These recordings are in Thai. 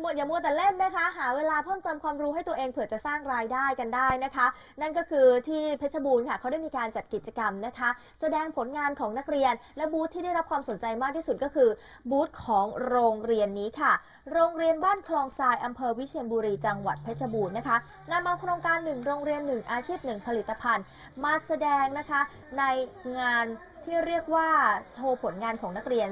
หมดอย่ามัวแต่เล่นนะคะ หาเวลาเพิ่มเติมความรู้ให้ตัวเองเผื่อจะสร้างรายได้กันได้นะคะ นั่นก็คือที่เพชรบูรณ์ค่ะเขาได้มีการจัดกิจกรรมนะคะ แสดงผลงานของนักเรียน และบูธที่ได้รับความสนใจมากที่สุดก็คือบูธของโรงเรียนนี้ค่ะ โรงเรียนบ้านคลองทรายอำเภอวิเชียรบุรีจังหวัดเพชรบูรณ์นะคะนำเอาโครงการหนึ่งโรงเรียนหนึ่งอาชีพหนึ่งผลิตภัณฑ์ มาแสดงนะคะในงาน ที่เรียกว่าโชว์ผลงานของนักเรียน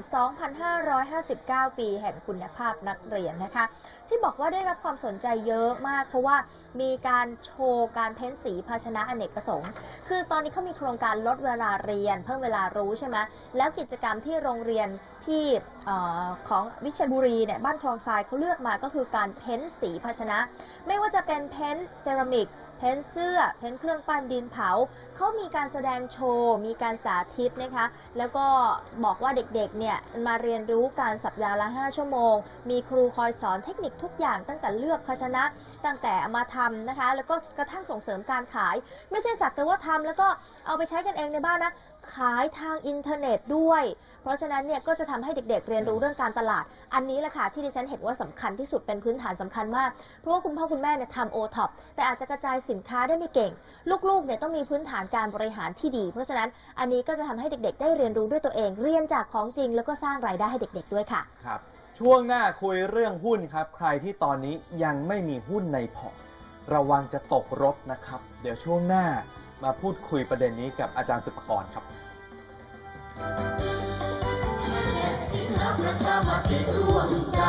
2,559 ปีแห่งคุณภาพนักเรียนนะคะ ที่บอกว่าได้รับความสนใจเยอะมาก เพราะว่ามีการโชว์การเพ้นสีภาชนะอเนกประสงค์ คือตอนนี้เขามีโครงการลดเวลาเรียน เพิ่มเวลารู้ใช่ไหมแล้วกิจกรรมที่โรงเรียนที่ออของวิเชียรบุรีเนี่ยบ้านคลองทรายเขาเลือกมาก็คือการเพ้นสีภาชนะ ไม่ว่าจะเป็นเพ้นเซรามิกเพ้นเสื้อเพ้นเครื่องปั้นดินเผาเขามีการแสดงโชว์ มีการสาธิตนะคะ แล้วก็บอกว่าเด็กๆ เนี่ยมาเรียนรู้การสัปดาห์ละ 5 ชั่วโมง มีครูคอยสอนเทคนิคทุกอย่างตั้งแต่เลือกภาชนะ ตั้งแต่มาทำนะคะ แล้วก็กระทั่งส่งเสริมการขาย ไม่ใช่สักแต่ว่าทำแล้วก็เอาไปใช้กันเองในบ้านนะ ขายทางอินเทอร์เน็ตด้วย เพราะฉะนั้นเนี่ยก็จะทำให้เด็กๆ เรียนรู้เรื่องการตลาด อันนี้แหละค่ะที่ดิฉันเห็นว่าสำคัญที่สุดเป็นพื้นฐานสำคัญมาก เพราะว่าคุณพ่อคุณแม่เนี่ยทำโอท็อปแต่อาจจะกระจายสินค้าได้ไม่เก่ง ลูกๆเนี่ยต้องมีพื้นฐานการบริหารที่ดี เพราะฉะนั้นอันนี้ก็จะทำให้เด็กๆ ได้เรียนรู้ด้วยตัวเอง เรียนจากของจริง แล้วก็สร้างรายได้ให้เด็ก ๆด้วยค่ะครับช่วงหน้าคุยเรื่องหุ้นครับ ใครที่ตอนนี้ยังไม่มีหุ้นในพอร์ตระวังจะตกรถนะครับ เดี๋ยวช่วงหน้า มาพูดคุยประเด็นนี้กับอาจารย์สุปกรณ์ครับ สิ่งรักและสามัคคีร่วมใจ